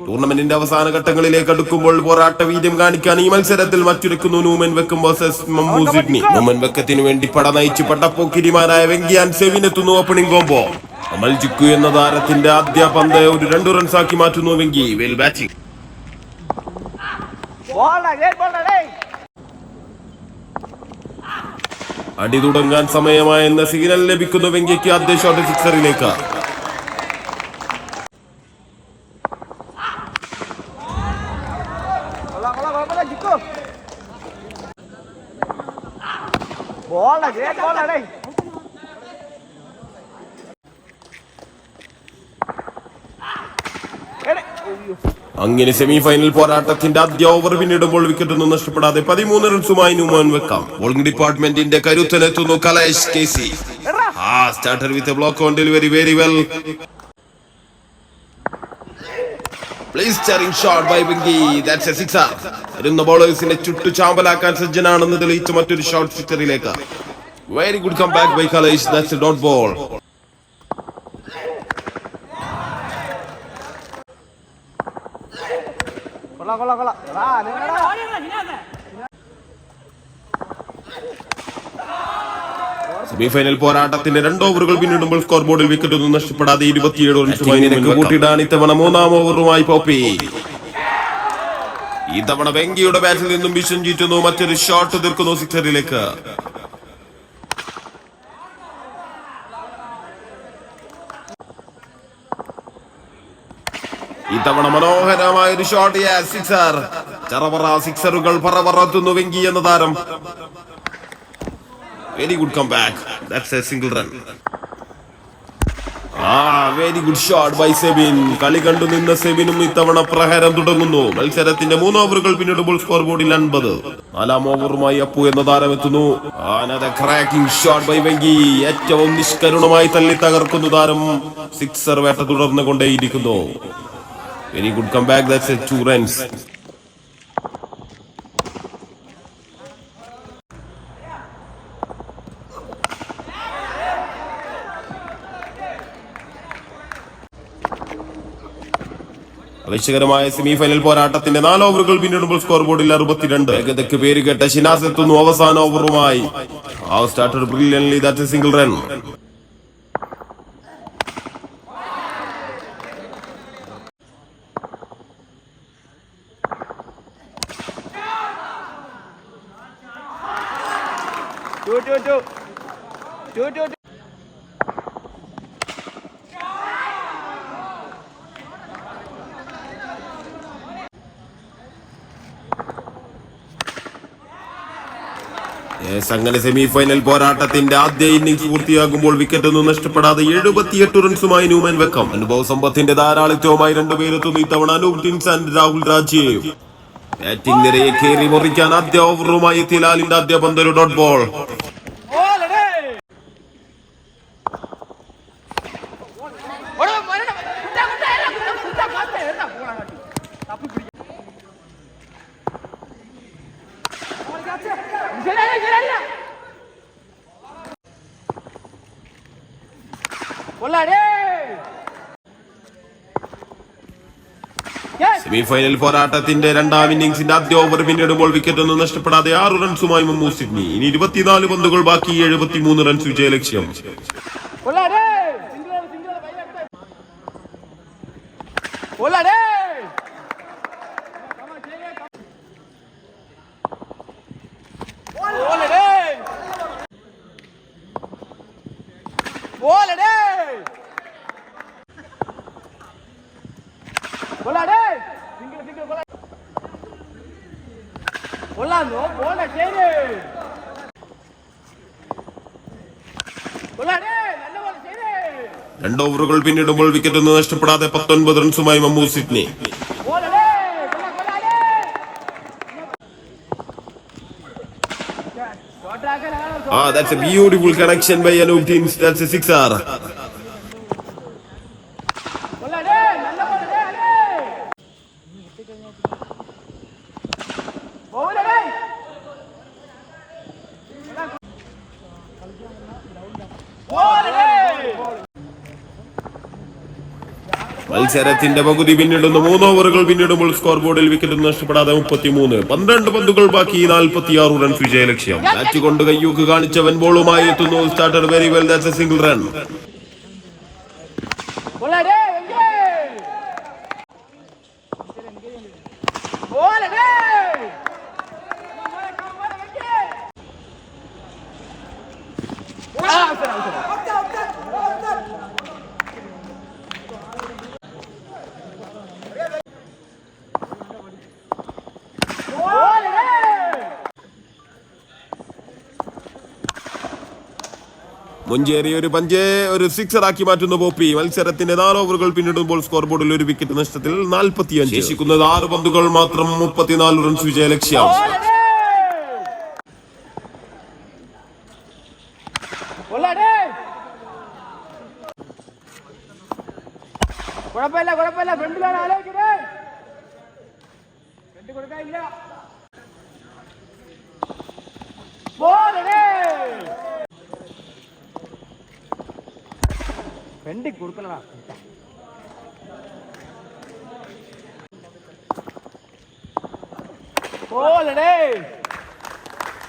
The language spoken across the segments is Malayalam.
ടൂർണമെന്റിന്റെ അവസാന ഘട്ടങ്ങളിലേക്ക് അടുക്കുമ്പോൾ പോരാട്ട വീര്യം കാണിക്കാൻ ഈ മത്സരത്തിൽ മറ്റൊരുക്കുന്നു നൂമൻ വെക്കും വേഴ്സസ് മമ്മൂ സിഡ്നി നൂമൻ വെക്കത്തിനു വേണ്ടി പട നയിച്ച് പടപ്പോക്കിരിമാരായ വെങ്കിയാൻ സെവിനെത്തുന്നു ഓപ്പണിംഗ് കോംബോ അമൽ ജിക്കു എന്ന താരത്തിന്റെ ആദ്യ പന്ത് ഒരു രണ്ടു റൺസാക്കി മാറ്റുന്നു വെങ്കി. വെൽ ബാറ്റിംഗ് അടി തുടങ്ങാൻ സമയമായെന്ന സിഗ്നൽ ലഭിക്കുന്നു വെങ്കിക്ക് ആദ്യ ഷോട്ട് സിക്സറിലേക്ക് Thank you. അങ്ങനെ സെമി ഫൈനൽ പോരാട്ടത്തിന്റെ ആദ്യ ഓവർ പിന്നിടുമ്പോൾ വിക്കറ്റൊന്നും നഷ്ടപ്പെടാതെ പതിമൂന്ന് റൺസുമായി നുമാൻ വെക്കാം. ബോളിംഗ് ഡിപ്പാർട്ട്മെന്റിന്റെ കരുത്തനെത്തുന്നു കലേഷ് കെ സി. ആ starter with block on delivery very well please staring shot by Binki that's a sixer വരുന്ന ബോളേഴ്സിനെ ചുട്ടു ചാമ്പലാക്കാൻ സജ്ജനാണെന്ന് തെളിയിച്ച മറ്റൊരു shot സിക്സറിലേക്ക് very good come back by Kalesh. That's a dot ball കൊള്ളാം കൊള്ളാം. സെമിഫൈനൽ പോരാട്ടത്തിന്റെ രണ്ട് ഓവറുകൾ പിന്നിടുമ്പോൾ സ്കോർ ബോർഡിൽ വിക്കറ്റ് ഒന്നും നഷ്ടപ്പെടാതെ ഇരുപത്തിയേഴ് റൺസുമായി നിനക്ക് കൂട്ടിയിടാൻ ഇത്തവണ മൂന്നാം ഓവറുമായി പോപ്പി. ഇത്തവണ വെങ്കിയുടെ ബാറ്റിൽ നിന്നും വിശ്വം ചീറ്റുന്നു മറ്റൊരു ഷോട്ട് തീർക്കുന്നു സിക്സറിലേക്ക്. ഇത്തവണ മനോഹരമായ ഒരു ഷോട്ട് സിക്സർ ചറവറ സിക്സറുകൾ പറവറത്തുന്നു വെങ്കി എന്ന താരം. Very good come back that's a single run ആ very good shot by Sebin കളി കണ്ടു നിന്ന സെബിനും ഇത്തവണ പ്രഹരം തുടങ്ങുന്നു. മത്സരത്തിന്റെ മൂന്ന് ഓവറുകൾ പിന്നിടുമ്പോൾ സ്കോർ ബോർഡിൽ അൻപത്. നാലാം ഓവറുമായി അപ്പു എന്ന താരം എത്തുന്നു. Cracking shot by Venki. ഏറ്റവും നിഷ്കരുണമായി തള്ളി തകർക്കുന്നു താരം. സിക്സർ വേട്ട തുടർന്നു കൊണ്ടേയിരിക്കുന്നു. Very good come back that's a two runs ആവശ്യകരമായ semifinal പോരാട്ടത്തിന്റെ നാല് ഓവറുകൾ പിന്നിടുമ്പോൾ സ്കോർ ബോർഡിൽ അറുപത്തിരണ്ട്. വേഗതയ്ക്ക് പേര് കേട്ട ഷിനാസ് എത്തുന്നു അവസാന ഓവറുമായി. Single run two two two two two two അങ്ങനെ സെമി സെമിഫൈനൽ പോരാട്ടത്തിന്റെ ആദ്യ ഇന്നിംഗ്സ് പൂർത്തിയാകുമ്പോൾ വിക്കറ്റ് ഒന്നും നഷ്ടപ്പെടാതെ എഴുപത്തിയെട്ട് റൺസുമായി ന്യൂമാൻ വെക്കം. അനുഭവ സമ്പത്തിന്റെ ധാരാളിത്വമായി രണ്ടുപേരെത്തുന്നു ഇത്തവണ അനൂപ് ടിൻസ് ആൻഡ് രാഹുൽ രാജീവ് ബാറ്റിംഗ് നിരയെ കയറി മുറിക്കാൻ ആദ്യ ഓവറുമായി തിലാലിന്റെ ലാലിന്റെ ആദ്യ പന്തൊരു ഡോട്ട് ബോൾ കൊള്ളാടേ സെമിഫൈനൽ പോരാട്ടത്തിന്റെ രണ്ടാം ഇന്നിംഗ്സിന്റെ ആദ്യ ഓവർ പിന്നിടുമ്പോൾ വിക്കറ്റ് ഒന്നും നഷ്ടപ്പെടാതെ ആറ് റൺസുമായി മമ്മൂ സിഡ്നി. ഇനി ഇരുപത്തിനാല് പന്തുകൾ ബാക്കി എഴുപത്തിമൂന്ന് റൺസ് വിജയലക്ഷ്യം. കൊള്ളാടേ സിംഗിൾ സിംഗിൾ പയ്യ കൊള്ളാടേ ഓലടേ ഓലടേ കൊള്ളാടേ സിംഗിൾ സിംഗിൾ കൊള്ളാ കൊള്ളാന്നോ പോണ ശരി രണ്ട് ഓവറുകൾ പിന്നിടുമ്പോൾ വിക്കറ്റ് ഒന്നും നഷ്ടപ്പെടാതെ പത്തൊൻപത് റൺസുമായി മമ്മൂ സിഡ്നി. ആ that's a beautiful connection by Anoop മത്സരത്തിന്റെ പകുതി പിന്നിടുന്നു മൂന്ന് ഓവറുകൾ പിന്നിടുമ്പോൾ സ്കോർ ബോർഡിൽ വിക്കറ്റ് നഷ്ടപ്പെടാതെ മുപ്പത്തിമൂന്ന്. പന്ത്രണ്ട് പന്തുകൾ ബാക്കി നാൽപ്പത്തിയാറ് റൺസ് വിജയ ലക്ഷ്യം ബാറ്റ് കൊണ്ട് കയ്യൂക്ക് കാണിച്ച വൻ ബോളുമായി എത്തുന്നു. Starter very well that's a single run മുഞ്ചേറി ഒരു പഞ്ചേ ഒരു സിക്സർ ആക്കി മാറ്റുന്ന പോപ്പി. മത്സരത്തിന്റെ നാല് ഓവറുകൾ പിന്നിടുമ്പോൾ സ്കോർ ബോർഡിൽ ഒരു വിക്കറ്റ് നഷ്ടത്തിൽ നാൽപ്പത്തിയഞ്ച്. ശേഷിക്കുന്നത് ആറ് പന്തുകൾ മാത്രം മുപ്പത്തിനാല് റൺസ് വിജയ ലക്ഷ്യം. കുഴപ്പമില്ല കുഴപ്പമില്ല ഫ്രണ്ടിലാണ് ആലോചിക്കുന്നത് ഫ്രണ്ട് കൊടുക്കാനില്ല. കൊടുക്കലടാ പോലടേ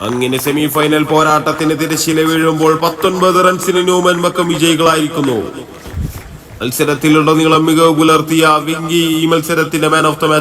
അങ്ങനെ സെമി ഫൈനൽ പോരാട്ടത്തിന് തിരശ്ശീല വീഴുമ്പോൾ പത്തൊൻപത് റൺസിന് ന്യൂമൻ മക്കം വിജയികളായിരിക്കുന്നു. മത്സരത്തിലുടനീളം മികവ് പുലർത്തിയ വിങ്കി ഈ മത്സരത്തിന്റെ മാൻ ഓഫ് ദ മാച്ച്